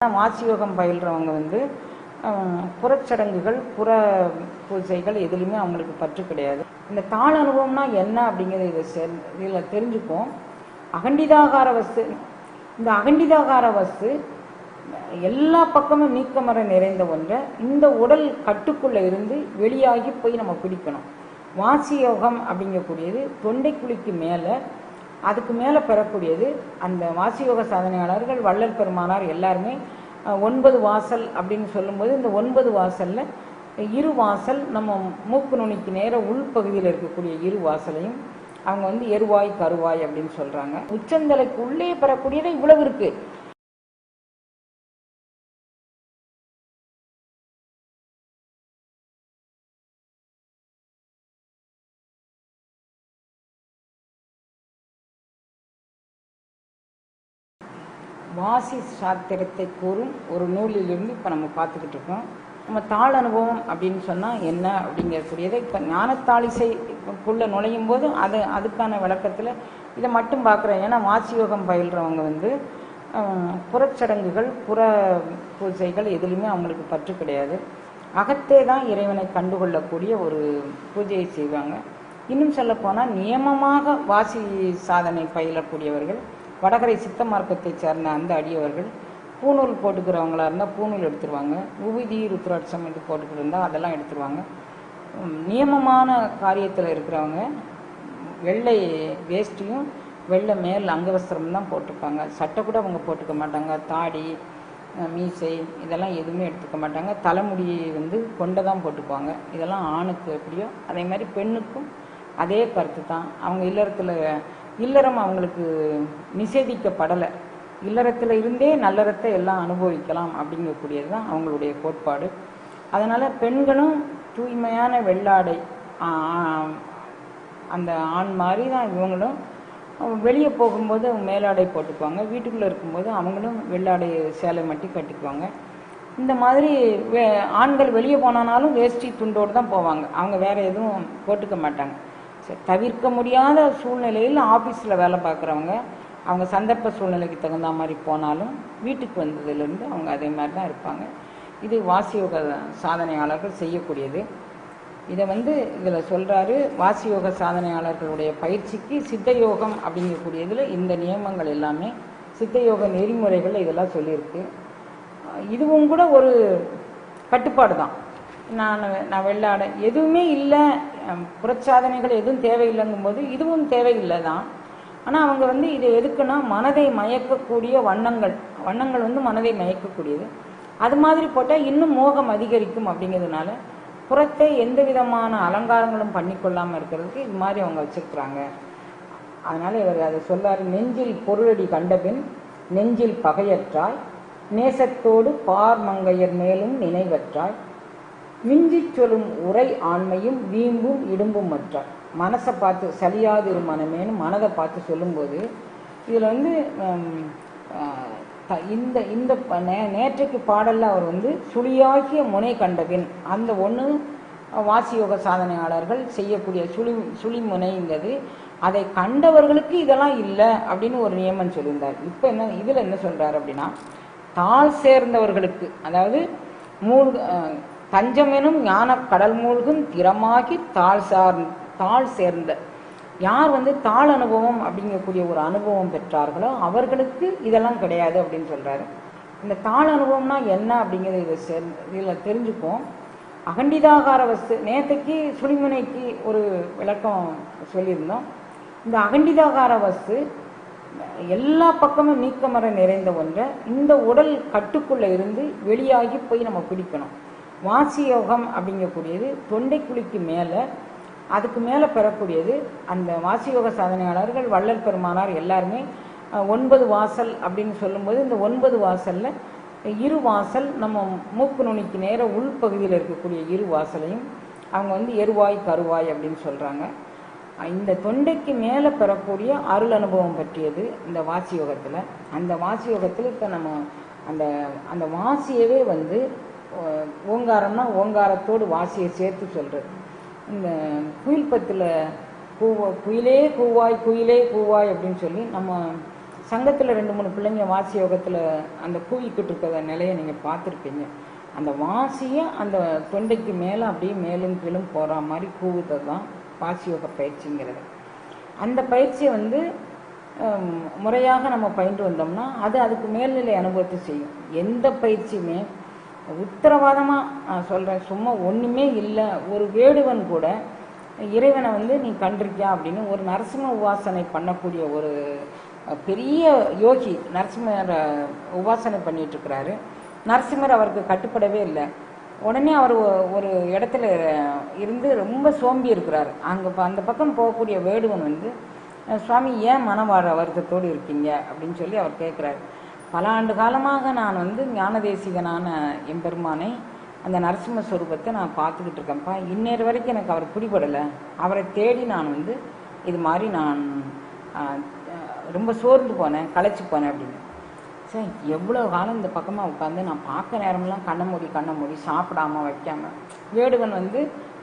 வாசியோகம் பயில்றவங்க வந்து புறச்சடங்குகள் புற பூஜைகள் எதுலையுமே அவங்களுக்கு பற்று கிடையாது. இந்த தாள அனுபவம்னா என்ன அப்படிங்கிறது இதை செ- இதுல தெரிஞ்சுப்போம். அகண்டிதாகார வஸ்து இந்த அகண்டிதாகார வஸ்து எல்லா பக்கமும் நீக்கமர நிறைந்த ஒன்றை இந்த உடல் கட்டுக்குள்ளே இருந்து வெளியாகி போய் நம்ம பிடிக்கணும் வாசி யோகம் அப்படிங்கக்கூடியது தொண்டைக்குழிக்கு மேலே அதுக்கு மேலே பெறக்கூடியது அந்த வாசியோக சாதனையாளர்கள் வள்ளல் பெருமானார் எல்லாருமே ஒன்பது வாசல் அப்படின்னு சொல்லும்போது இந்த ஒன்பது வாசலில் இரு வாசல் நம்ம மூக்கு நுனிக்கு நேர உள்பகுதியில் இருக்கக்கூடிய இரு வாசலையும் அவங்க வந்து எருவாய் கருவாய் அப்படின்னு சொல்கிறாங்க உச்சந்தலைக்கு உள்ளே பெறக்கூடியது இவ்வளவு இருக்குது வாசி சாத்திரத்தை கூறும் ஒரு நூலிலிருந்து இப்போ நம்ம பார்த்துக்கிட்டு இருக்கோம். நம்ம தாள் அனுபவம் அப்படின்னு சொன்னால் என்ன அப்படிங்கக்கூடியதை இப்போ ஞானத்தாளிசைக்குள்ளே நுழையும் போது அது அதுக்கான விளக்கத்தில் இதை மட்டும் பார்க்குறேன். ஏன்னா வாசியோகம் பயில்றவங்க வந்து புறச்சடங்குகள் புற பூஜைகள் எதுலையுமே அவங்களுக்கு பற்று கிடையாது. அகத்தே தான் இறைவனை கண்டுகொள்ளக்கூடிய ஒரு பூஜையை செய்வாங்க. இன்னும் சொல்லப்போனால் நியமமாக வாசி சாதனை பயிலக்கூடியவர்கள் வடகரை சித்த மார்க்கத்தை சேர்ந்த அந்த அடியவர்கள் பூநூல் போட்டுக்கிறவங்களா இருந்தால் பூநூல் எடுத்துருவாங்க. உவிதி ருத்ராட்சம் என்று போட்டுக்கிட்டு இருந்தால் அதெல்லாம் எடுத்துருவாங்க. நியமமான காரியத்தில் இருக்கிறவங்க வெள்ளை வேஷ்டியும் வெள்ளை மேல் அங்கவஸ்திரம் தான் போட்டிருப்பாங்க. சட்டை கூட அவங்க போட்டுக்க மாட்டாங்க. தாடி மீசை இதெல்லாம் எதுவுமே எடுத்துக்க மாட்டாங்க. தலைமுடி வந்து கொண்டை தான் போட்டுக்குவாங்க. இதெல்லாம் ஆணுக்கு எப்படியோ அதே மாதிரி பெண்ணுக்கும் அதே கருத்து தான். அவங்க இல்லறத்தில் இல்லறம் அவங்களுக்கு நிஷேதிக்கப்படலை. இல்லறத்தில் இருந்தே நல்லறத்தை எல்லாம் அனுபவிக்கலாம் அப்படிங்கக்கூடியது தான் அவங்களுடைய கோட்பாடு. அதனால் பெண்களும் தூய்மையான வெள்ளாடை அந்த ஆண் மாதிரி தான் இவங்களும் வெளியே போகும்போது மேலாடை போட்டுக்குவாங்க வீட்டுக்குள்ளே இருக்கும்போது அவங்களும் வெள்ளாடை சேலை மட்டும் கட்டிக்குவாங்க. இந்த மாதிரி வே ஆண்கள் வெளியே போனானாலும் வேஷ்டி துண்டோடு தான் போவாங்க. அவங்க வேற எதுவும் போட்டுக்க மாட்டாங்க. தவிர்க்க முடியாத சூழ்நிலையில் ஆஃபீஸில் வேலை பார்க்குறவங்க அவங்க சந்தர்ப்ப சூழ்நிலைக்கு தகுந்த மாதிரி போனாலும் வீட்டுக்கு வந்ததுலேருந்து அவங்க அதே மாதிரி தான் இருப்பாங்க. இது வாசியோக சாதனையாளர்கள் செய்யக்கூடியது. இதை வந்து இதில் சொல்கிறாரு வாசியோக சாதனையாளர்களுடைய பயிற்சிக்கு சித்த யோகம் அப்படிங்கக்கூடியதில் இந்த நியமங்கள் எல்லாமே சித்த யோக நெறிமுறைகள் இதெல்லாம் சொல்லியிருக்கு. இதுவும் கூட ஒரு கட்டுப்பாடு தான். நான் நான் வெள்ளாட எதுவுமே இல்லை புறச்சாதனைகள் எதுவும் தேவையில்லைங்கும்போது இதுவும் தேவையில்லை தான் ஆனால் அவங்க வந்து இது எதுக்குன்னா மனதை மயக்கக்கூடிய வண்ணங்கள். வண்ணங்கள் வந்து மனதை மயக்கக்கூடியது. அது மாதிரி போட்டால் இன்னும் மோகம் அதிகரிக்கும் அப்படிங்கிறதுனால புறத்தை எந்த விதமான அலங்காரங்களும் பண்ணிக்கொள்ளாமல் இருக்கிறதுக்கு இது மாதிரி அவங்க வச்சிருக்கிறாங்க. அதனால் இவர் அதை சொல்லாரு நெஞ்சில் பொருளடி கண்டபின் நெஞ்சில் பகையற்றாய் நேசத்தோடு பார் மங்கையர் மேலும் நினைவற்றாய் மிஞ்சிச் சொல்லும் உரை ஆண்மையும் வீம்பும் இடும்பும் மற்றார் மனசை பார்த்து சலியாதிரு மனமேன்னு மனதை பார்த்து சொல்லும்போது இதில் வந்து த- இந்த இந்த நே- நேற்றைக்கு பாடலில் அவர் வந்து சுழியாகிய முனை கண்டபின் அந்த ஒன்று வாசியோக சாதனையாளர்கள் செய்யக்கூடிய சுழி சுழிமுனைங்கிறது அதை கண்டவர்களுக்கு இதெல்லாம் இல்லை அப்படின்னு ஒரு நியமம் சொல்லியிருந்தார். இப்போ என்ன இதில் என்ன சொல்கிறார் அப்படின்னா தாழ் சேர்ந்தவர்களுக்கு அதாவது மூழ்க தஞ்சமெனும் ஞான கடல் மூழ்கும் திறமாகி தாழ் சார் தாழ் சேர்ந்த. யார் வந்து தாழ் அனுபவம் அப்படிங்கக்கூடிய ஒரு அனுபவம் பெற்றார்களோ அவர்களுக்கு இதெல்லாம் கிடையாது அப்படின்னு சொல்கிறாரு இந்த தாழ் அனுபவம்னா என்ன அப்படிங்கிறத இதை சேர்ந்து இதில் தெரிஞ்சுப்போம். அகண்டிதாகார வஸ்து நேற்றுக்கு சுழிமுனைக்கு ஒரு விளக்கம் சொல்லியிருந்தோம். இந்த அகண்டிதாகார வஸ்து எல்லா பக்கமும் நீக்கமர நிறைந்த ஒன்றை இந்த உடல் கட்டுக்குள்ளே இருந்து வெளியாகி போய் நம்ம பிடிக்கணும். வாசி யோகம் அப்படிங்கக்கூடியது தொண்டைக்குழிக்கு மேலே அதுக்கு மேலே பெறக்கூடியது அந்த வாசி யோக சாதனையாளர்கள் வள்ளல் பெருமானார் எல்லாருமே ஒன்பது வாசல் அப்படின்னு சொல்லும்போது இந்த ஒன்பது வாசலில் இரு வாசல் நம்ம மூக்கு நுனிக்கு நேர உள்பகுதியில் இருக்கக்கூடிய இரு வாசலையும் அவங்க வந்து எருவாய் கருவாய் அப்படின்னு சொல்கிறாங்க இந்த தொண்டைக்கு மேலே பெறக்கூடிய அருள் அனுபவம் பற்றியது இந்த வாசி யோகத்தில் அந்த வாசி யோகத்தில் இப்போ நம்ம அந்த அந்த வாசியவே வந்து ஓங்காரம்னா ஓங்காரத்தோடு வாசியை சேர்த்து சொல்றது. இந்த குயில் பத்தில் பூவா குயிலே கூவாய் குயிலே கூவாய் அப்படின்னு சொல்லி நம்ம சங்கத்தில் ரெண்டு மூணு பிள்ளைங்க வாசி யோகத்தில் அந்த கூவிக்கிட்டு இருக்கிற நிலையை நீங்கள் பார்த்துருப்பீங்க. அந்த வாசியை அந்த தொண்டைக்கு மேலே அப்படியே மேலும் கீழும் போகிற மாதிரி கூவுறது தான் வாசி யோக பயிற்சிங்கிறது. அந்த பயிற்சியை வந்து முறையாக நம்ம பயின்று வந்தோம்னா அது அதுக்கு மேல்நிலை அனுபவத்தை செய்யும். எந்த பயிற்சியுமே உத்தரவாதமாக சொல்கிறேன் சும்மா ஒன்றுமே இல்லை. ஒரு வேடுவன் கூட இறைவனை வந்து நீ கண்டிருக்கியா அப்படின்னு ஒரு நரசிம்ம உபாசனை பண்ணக்கூடிய ஒரு பெரிய யோகி நரசிம்மர் உபாசனை பண்ணிட்டு இருக்கிறாரு நரசிம்மர் அவருக்கு கட்டுப்படவே இல்லை. உடனே அவர் ஒ- ஒரு இடத்துல இருந்து ரொம்ப சோம்பி இருக்கிறார். அங்கே அந்த பக்கம் போகக்கூடிய வேடுவன் வந்து சுவாமி ஏன் மனவார வருத்தத்தோடு இருக்கீங்க? அப்படின்னு சொல்லி அவர் கேட்குறாரு பல ஆண்டு காலமாக நான் வந்து ஞானதேசிகனான எம்பெருமானை அந்த நரசிம்ம ஸ்வரூபத்தை நான் பார்த்துக்கிட்டு இருக்கேன்ப்பா. இன்னேறு வரைக்கும் எனக்கு அவர் பிடிபடலை. அவரை தேடி நான் வந்து இது மாதிரி நான் ரொம்ப சோர்ந்து போனேன் களைச்சி போனேன் அப்படின்னு. சரி எவ்வளோ காலம் இந்த பக்கமாக உட்காந்து நான் பார்க்க நேரமெல்லாம் கண்ணை மூடி கண்ணை மூடி சாப்பிடாம வைக்காமல் வேடுவன் வந்து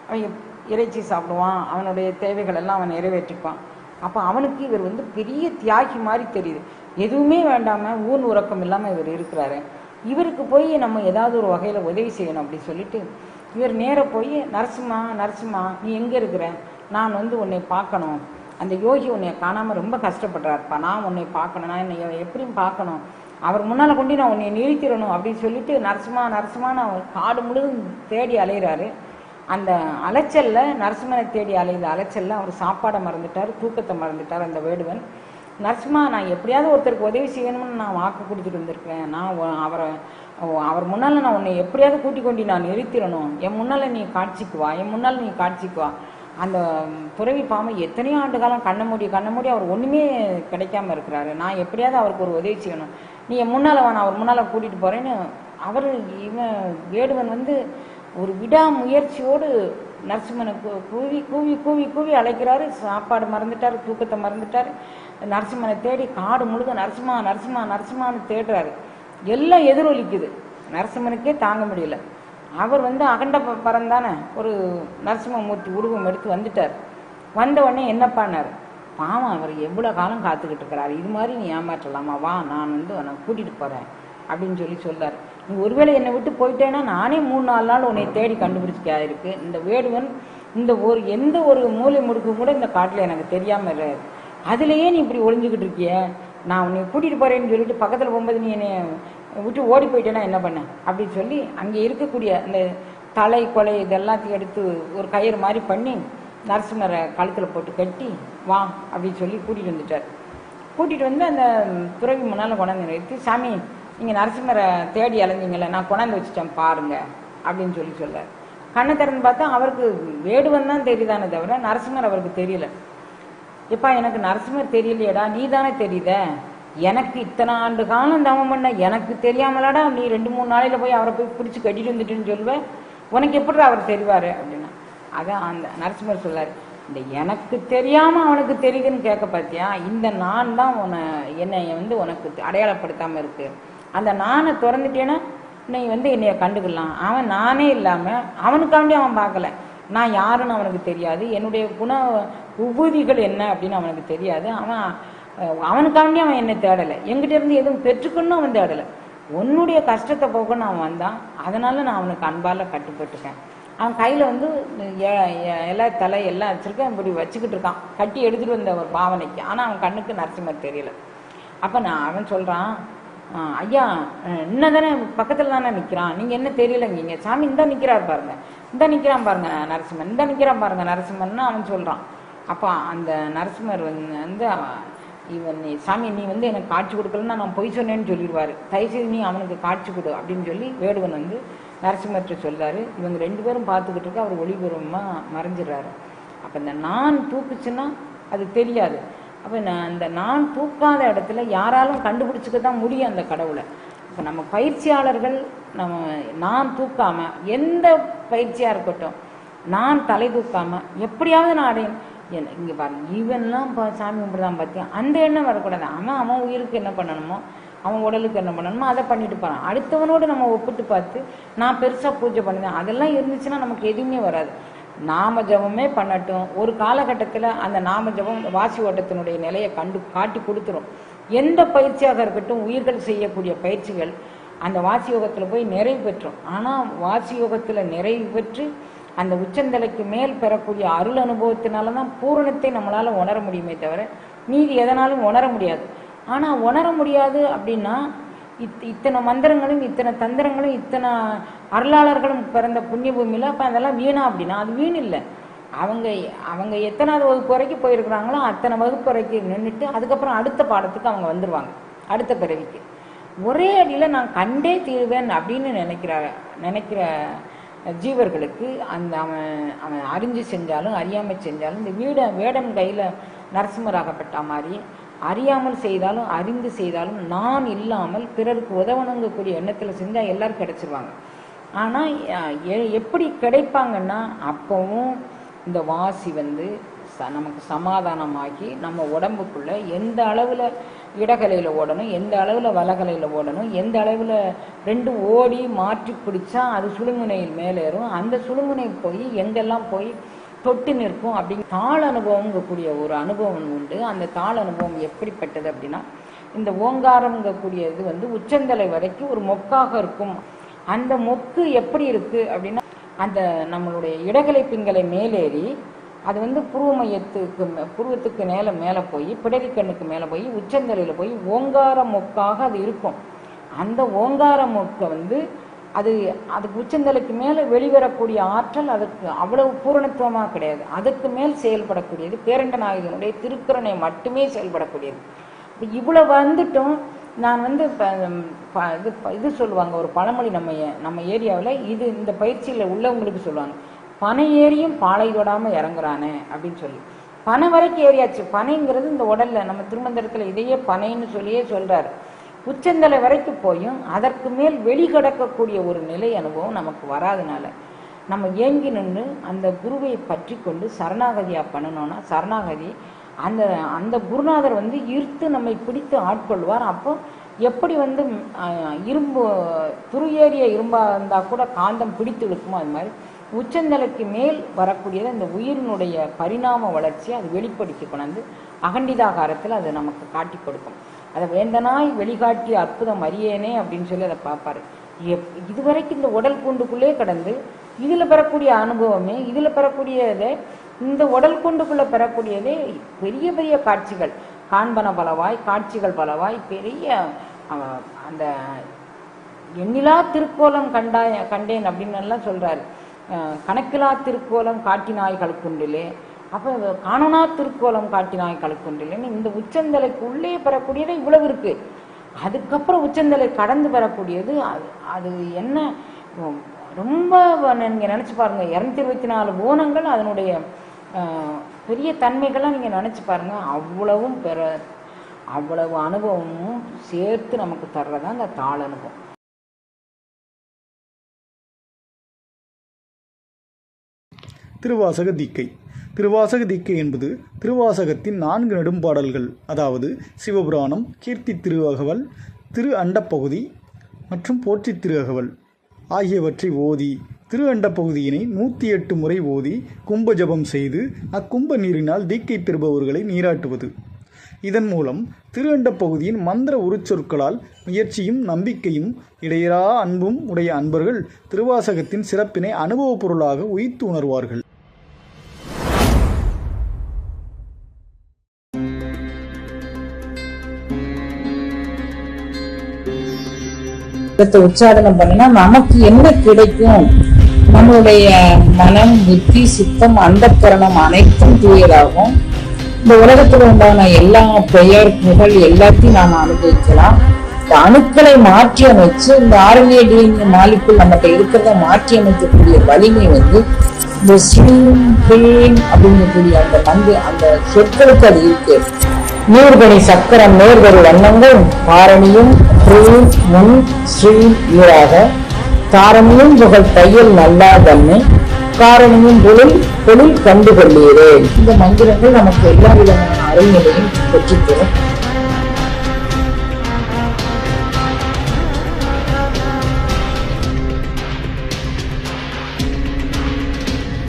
அவன் இறைச்சி சாப்பிடுவான் அவனுடைய தேவைகள் எல்லாம் அவன் நிறைவேற்றிப்பான். அப்போ அவனுக்கு இவர் வந்து பெரிய தியாகி மாதிரி தெரியுது. எதுவுமே வேண்டாமல் ஊன் உறக்கம் இல்லாமல் இவர் இருக்கிறாரு. இவருக்கு போய் நம்ம ஏதாவது ஒரு வகையில் உதவி செய்யணும் அப்படி சொல்லிட்டு இவர் நேராக போய் நரசிம்மா நரசிம்மா நீ எங்கே இருக்கிற? நான் வந்து உன்னை பார்க்கணும். அந்த யோகி உன்னை காணாமல் ரொம்ப கஷ்டப்படுறாருப்பா. நான் உன்னை பார்க்கணும். நான் என்னை எப்படியும் பார்க்கணும். அவர் முன்னால் கொண்டு நான் உன்னை நிறுத்திடணும். அப்படின்னு சொல்லிட்டு நரசிம்மா நரசிம்மான்னு அவர் காடு முழுதும் தேடி அலைகிறாரு அந்த அலைச்சலில் நரசிம்மனை தேடி அலைந்த அலைச்சலில் அவர் சாப்பாடை மறந்துட்டார் தூக்கத்தை மறந்துட்டார் அந்த வேடுவன். நரசிம்மா நான் எப்படியாவது ஒருத்தருக்கு உதவி செய்யணும்னு நான் வாக்கு கொடுத்துட்டு வந்திருக்கிறேன். நான் அவரை அவர் முன்னால் நான் உன்னை எப்படியாவது கூட்டிக் கொண்டு நான் நிறுத்திடணும். என் முன்னால் நீ காட்சிக்கு வா என் முன்னால் நீ காட்சிக்கு வா. அந்த துறவி பாம்பு எத்தனையோ ஆண்டு காலம் கண்ண மூடி கண்ண மூடி அவர் ஒன்றுமே கிடைக்காம இருக்கிறாரு. நான் எப்படியாவது அவருக்கு ஒரு உதவி செய்யணும். நீ என் முன்னால் வா நான் அவர் முன்னால் கூட்டிகிட்டு போகிறேன்னு அவர் இவன் வேடுவன் வந்து ஒரு விடாமுயற்சியோடு நரசிம்மனை கூவி கூவி கூவி கூவி அழைக்கிறாரு. சாப்பாடு மறந்துட்டாரு தூக்கத்தை மறந்துட்டார். நரசிம்மனை தேடி காடு முழுக்க நரசிம்மா நரசிம்மா நரசிம்மான்னு தேடுறாரு. எல்லாம் எதிரொலிக்குது. நரசிம்மனுக்கே தாங்க முடியல. அவர் வந்து அகண்ட ப- பரந்தானே ஒரு நரசிம்மமூர்த்தி உருவம் எடுத்து வந்துட்டார். வந்த உடனே என்ன பண்ணார்? பாவம் அவர் எவ்வளோ காலம் காத்துக்கிட்டு இருக்கிறாரு. இது மாதிரி நீ ஏமாற்றலாமா? வா நான் வந்து உன்னை கூட்டிகிட்டு போகிறேன் அப்படின்னு சொல்லி சொல்கிறார் நீ ஒருவேளை என்னை விட்டு போயிட்டேன்னா நானே மூணு நாலு நாள் உன்னை தேடி கண்டுபிடிச்சிக்கா இருக்கு இந்த வேடுவன் இந்த ஒரு எந்த ஒரு மூலை முடுக்கு கூட இந்த காட்டில் எனக்கு தெரியாமல் இருக்காது அதுலேயே நீ இப்படி ஒளிஞ்சுக்கிட்டு இருக்கிய? நான் உன்னை கூட்டிகிட்டு போகிறேன்னு சொல்லிட்டு பக்கத்தில் போகும்போது நீ என்னை விட்டு ஓடி போயிட்டேன்னா என்ன பண்ண? அப்படின்னு சொல்லி அங்கே இருக்கக்கூடிய அந்த தலை கொலை இதெல்லாத்தையும் எடுத்து ஒரு கயிறு மாதிரி பண்ணி நரசிம்மரை கழுத்தில் போட்டு கட்டி வா அப்படின்னு சொல்லி கூட்டிகிட்டு வந்துட்டார். கூட்டிகிட்டு வந்து அந்த துறவி முன்னால் கொண்டாந்து நிறுத்தி சாமி நீங்கள் நரசிம்மரை தேடி அலைஞ்சிங்களே நான் கொண்டாந்து வச்சுட்டேன் பாருங்க அப்படின்னு சொல்லி சொல்றார். கண்ணை திறந்து பார்த்தா அவருக்கு வேடுவன் தான் தெரியுதானே தவிர நரசிம்மர் அவருக்கு தெரியல. எப்பா எனக்கு நரசிம்மர் தெரியலையேடா நீ தானே தெரியுத? எனக்கு இத்தனை ஆண்டு காலம் தவம் பண்ண எனக்கு தெரியாமலாடா நீ ரெண்டு மூணு நாளையில் போய் அவரை போய் பிடிச்சி கட்டிட்டு வந்துட்டுன்னு சொல்லுவேன் உனக்கு எப்படி அவர் தெரிவார்? அப்படின்னா அதான் அந்த நரசிம்மர் சொல்லார். இந்த எனக்கு தெரியாமல் அவனுக்கு தெரியுதுன்னு கேட்க பார்த்தியா இந்த நான் தான் உன்னை என்னை வந்து உனக்கு அடையாளப்படுத்தாமல் இருக்குது அந்த நானை திறந்துட்டேன்னா நீ வந்து என்னைய கண்டுக்கலாம். அவன் நானே இல்லாமல் அவனுக்காண்டி அவன் பார்க்கல. நான் யாருன்னு அவனுக்கு தெரியாது. என்னுடைய குண உபூதிகள் என்ன அப்படின்னு அவனுக்கு தெரியாது. அவன் அவனுக்காண்டி அவன் என்னை தேடலை. என்கிட்ட இருந்து எதுவும் பெற்றுக்கணும்னு அவன் தேடலை. உன்னுடைய கஷ்டத்தை போக்கன்னு அவன் வந்தான். அதனால நான் அவனுக்கு அன்பால் கட்டுப்பட்டுட்டேன். அவன் கையில் வந்து எ- எ- தலை எல்லாம் வச்சிருக்கேன். இப்படி வச்சுக்கிட்டு இருக்கான். கட்டி எடுத்துகிட்டு வந்த ஒரு பாவனைக்கு. ஆனால் அவன் கண்ணுக்கு நரசிம்மர் தெரியல. அப்போ நான் அவன் சொல்றான் ஐயா இன்னும் தானே பக்கத்துல தானே நிற்கிறான் நீங்க என்ன தெரியலங்கீங்க. சாமி இந்த நிற்கிறார் பாருங்க. இந்த நிற்கிறான் பாருங்க நரசிம்மன். இந்த நிற்கிறான் பாருங்க நரசிம்மன் அவன் சொல்கிறான் அப்போ அந்த நரசிம்மர் வந்து வந்து இவன் நீ சாமி நீ வந்து எனக்கு காட்சி கொடுக்கலன்னா நான் பொய் சொன்னேன்னு சொல்லிடுவாரு. தயவுசெய்து நீ அவனுக்கு காட்சி கொடு அப்படின்னு சொல்லி வேடுவன் வந்து நரசிம்மர்கிட்ட சொல்கிறாரு இவங்க ரெண்டு பேரும் பார்த்துக்கிட்டு இருக்க அவர் ஒளிபூர்வமாக மறைஞ்சிடுறாரு. அப்போ இந்த நான் தூக்குச்சுன்னா அது தெரியாது. அப்போ நான் அந்த நான் தூக்காத இடத்துல யாராலும் கண்டுபிடிச்சிக்க தான் முடியும் அந்த கடவுளை. இப்போ நம்ம பயிற்சியாளர்கள் நம்ம நான் தூக்காம எந்த பயிற்சியா இருக்கட்டும் நான் தலை தூக்காம எப்படியாவது நான் அடையணும். என்ன- இங்க பாருங்க ஈவன்லாம் பா- சாமி கும்பிடுதான் பார்த்தியா அந்த எண்ணம் வரக்கூடாது. அவன் அவன் உயிருக்கு என்ன பண்ணணுமோ அவன் உடலுக்கு என்ன பண்ணணுமோ அதை பண்ணிட்டு போறான். அடுத்தவனோடு நம்ம ஒப்பிட்டு பார்த்து நான் பெருசா பூஜை பண்ணுவேன் அதெல்லாம் இருந்துச்சுன்னா நமக்கு எதுவுமே வராது. நாம ஜபமே பண்ணட்டும். ஒரு காலகட்டத்தில் அந்த நாம ஜபம் வாசி ஓட்டத்தினுடைய நிலையை கண்டு காட்டி கொடுத்துரும். எந்த பயிற்சியாக இருக்கட்டும் உயிர்கள் செய்யக்கூடிய பயிற்சிகள் அந்த வாசி யோகத்தில் போய் நிறைவு பெற்றோம். ஆனால் வாசி யோகத்தில் நிறைவு பெற்று அந்த உச்சந்தலைக்கு மேல் பெறக்கூடிய அருள் அனுபவத்தினால தான் பூரணத்தை நம்மளால் உணர முடியுமே தவிர மீதி எதனாலும் உணர முடியாது. ஆனால் உணர முடியாது அப்படின்னா இத் இத்தனை மந்திரங்களும் இத்தனை தந்திரங்களும் இத்தனை அருளாளர்களும் பிறந்த புண்ணிய பூமியில் அப்போ அதெல்லாம் வீணா அப்படின்னா அது வீண் இல்லை. அவங்க அவங்க எத்தனாவது வகுப்பு வரைக்கும் போயிருக்கிறாங்களோ அத்தனை வகுப்பு வரைக்கும் நின்றுட்டு அதுக்கப்புறம் அடுத்த பாடத்துக்கு அவங்க வந்துடுவாங்க அடுத்த பிறவிக்கு. ஒரே அடியில் நான் கண்டே தீருவேன் அப்படின்னு நினைக்கிற நினைக்கிற ஜீவர்களுக்கு அந்த அவன் அவன் அறிஞ்சு செஞ்சாலும் அறியாமல் செஞ்சாலும் இந்த வீட வேடம் கையில் நரசிம்மராகப்பட்ட மாதிரி அறியாமல் செய்தாலும் அறிந்து செய்தாலும் நான் இல்லாமல் பிறருக்கு உதவணுங்கக்கூடிய எண்ணத்தில் செஞ்சால் எல்லோரும் கிடச்சிருவாங்க. ஆனால் எப்படி கிடைப்பாங்கன்னா அப்போவும் இந்த வாசி வந்து ச நமக்கு சமாதானமாகி நம்ம உடம்புக்குள்ளே எந்த அளவில் இடகலையில் ஓடணும் எந்த அளவில் வலகலையில் ஓடணும் எந்த அளவில் ரெண்டு ஓடி மாற்றி பிடிச்சா அது சுழுமுனையில் மேலேறும் அந்த சுழுங்குனை போய் எங்கெல்லாம் போய் தொட்டு நிற்கும் அப்படி தாள் அனுபவங்கக்கூடிய ஒரு அனுபவம் உண்டு. அந்த தாள் அனுபவம் எப்படிப்பட்டது அப்படின்னா இந்த ஓங்காரம்ங்கக்கூடிய இது வந்து உச்சந்தலை வரைக்கும் ஒரு மொக்காக இருக்கும். அந்த மொக்கு எப்படி இருக்குது அப்படின்னா அந்த நம்மளுடைய இடகலை பிங்களை மேலேறி அது வந்து புருவ மையத்துக்கு மே- புருவத்துக்கு மேலே மேலே போய் பிடரி கண்ணுக்கு மேலே போய் உச்சந்தலையில் போய் ஓங்கார மொக்காக அது இருக்கும். அந்த ஓங்கார மொக்கை வந்து அது அதுக்கு உச்சந்தலைக்கு மேலே வெளிவரக்கூடிய ஆற்றல் அதுக்கு அவ்வளவு பூரணத்துவமாக கிடையாது. அதுக்கு மேல் செயல்படக்கூடியது பேரண்ட நாயகனுடைய திருக்குறனை மட்டுமே செயல்படக்கூடியது. இவ்வளோ இவ்வளவு வந்துட்டும் நான் வந்து ப- இது ப- இது சொல்லுவாங்க ஒரு பழமொழி நம்ம ஏ- நம்ம ஏரியாவில் இது இந்த பயிற்சியில் உள்ளவங்களுக்கு சொல்லுவாங்க. பனை ஏறியும் பாலை விடாமல் இறங்குறானே அப்படின்னு சொல்லி. பனை வரைக்கும் ஏறியாச்சு. பனைங்கிறது இந்த உடல்ல நம்ம திருமந்திரத்தில் இதையே பனைன்னு சொல்லியே சொல்கிறார் உச்சந்தலை வரைக்கும் போயும் அதற்கு மேல் வெளிகடக்கக்கூடிய ஒரு நிலை அனுபவம் நமக்கு வராதனால நம்ம ஏங்கி நின்று அந்த குருவை பற்றி கொண்டு சரணாகதியாக பண்ணணும்னா சரணாகதி அந்த அந்த குருநாதர் வந்து ஈர்த்து நம்மை பிடித்து ஆட்கொள்வார். அப்போ எப்படி வந்து இரும்பு துரு இரும்பு இரும்பாக இருந்தால் கூட காந்தம் பிடித்து இழுக்குமோ அது மாதிரி உச்சந்தலைக்கு மேல் வரக்கூடியது அந்த உயிரினுடைய பரிணாம வளர்ச்சி அது வெளிப்படுத்தி கொண்டாந்து அகண்டிதாகாரத்தில் அது நமக்கு காட்டி கொடுக்கும். அதை வேந்தனாய் வெளிகாட்டிய அற்புதம் அறியேனே அப்படின்னு சொல்லி அதை பார்ப்பாரு. எப் இதுவரைக்கும் இந்த உடல் கூண்டுக்குள்ளே கடந்து இதில் பெறக்கூடிய அனுபவமே இதில் பெறக்கூடியதே இந்த உடல் கூண்டுக்குள்ளே பெறக்கூடியதே பெரிய பெரிய காட்சிகள். காண்பன பலவாய் காட்சிகள் பலவாய் பெரிய அந்த எண்ணிலா திருக்கோலம் கண்டாய் கண்டேன் அப்படின்னு எல்லாம் சொல்கிறாரு கணக்கிலா திருக்கோலம் காட்டினாய் கலக்குண்டிலே அப்போ காணனா திருக்கோலம் காட்டினாய் கலக்குண்டிலேன்னு இந்த உச்சந்தலைக்கு உள்ளே பெறக்கூடியது இவ்வளவு இருக்கு. அதுக்கப்புறம் உச்சந்தலை கடந்து பெறக்கூடியது அது அது என்ன? ரொம்ப நீங்கள் நினச்சி பாருங்கள் பாருங்க. இருபத்தி நாலு ஓனங்கள் அதனுடைய பெரிய தன்மைகள்லாம் நீங்கள் நினச்சி பாருங்க. அவ்வளவும் பெற அவ்வளவு அனுபவமும் சேர்த்து நமக்கு தர்றதா அந்த தாள் அனுபவம். திருவாசக தீக்கை. திருவாசக தீக்கை என்பது திருவாசகத்தின் நான்கு நெடும்பாடல்கள். அதாவது சிவபுராணம் கீர்த்தி திருவகவல் திரு அண்டப்பகுதி மற்றும் போற்றி திருவகவல் ஆகியவற்றை ஓதி திரு அண்டப்பகுதியினை நூற்றி எட்டு முறை ஓதி கும்ப ஜபம் செய்து அக்கும்ப நீரினால் தீக்கை பெறுபவர்களை நீராட்டுவது. இதன் மூலம் திரு அண்டப்பகுதியின் மந்திர உருச்சொற்களால் முயற்சியும் நம்பிக்கையும் இடையறா அன்பும் உடைய அன்பர்கள் திருவாசகத்தின் சிறப்பினை அனுபவப் பொருளாக உயிர்த்து உணர்வார்கள். இடத்தை உச்சாரணம் பண்ணினா நமக்கு என்ன கிடைக்கும்? நம்மளுடைய மனம் புத்தி சித்தம் கரணம் அனைத்தும் தூயதாகும். இந்த உலகத்துல உண்டான எல்லா பெயர் புகழ் எல்லாத்தையும் நாம் அனுபவிக்கலாம். இந்த அணுக்களை மாற்றி அமைச்சு இந்த ஆர்என்ஏ டிஎன்ஏ மாலிக்குள் நம்மகிட்ட இருக்கிறத மாற்றி அமைக்கக்கூடிய வலிமை வந்து இந்த ஸ்ரீம் ஹ்ரீம் அப்படிங்கக்கூடிய அந்த பந்து அந்த சொற்களுக்கு அது இருக்கு. நீர்பணி சக்கரம் நேர்வரு வண்ணங்கள் பாரணியும் ஹ்ரீம் முன் ஸ்ரீம் ஈராக. காரணியும் புகழ் தையல் நல்லா தன்னை காரணியும் பொருள் பொருள் கண்டுகொள்ளீரேன் இந்த மந்திரங்கள் நமக்கு எல்லா விதமான அருள்நிலையும் பெற்றுத்தரும்.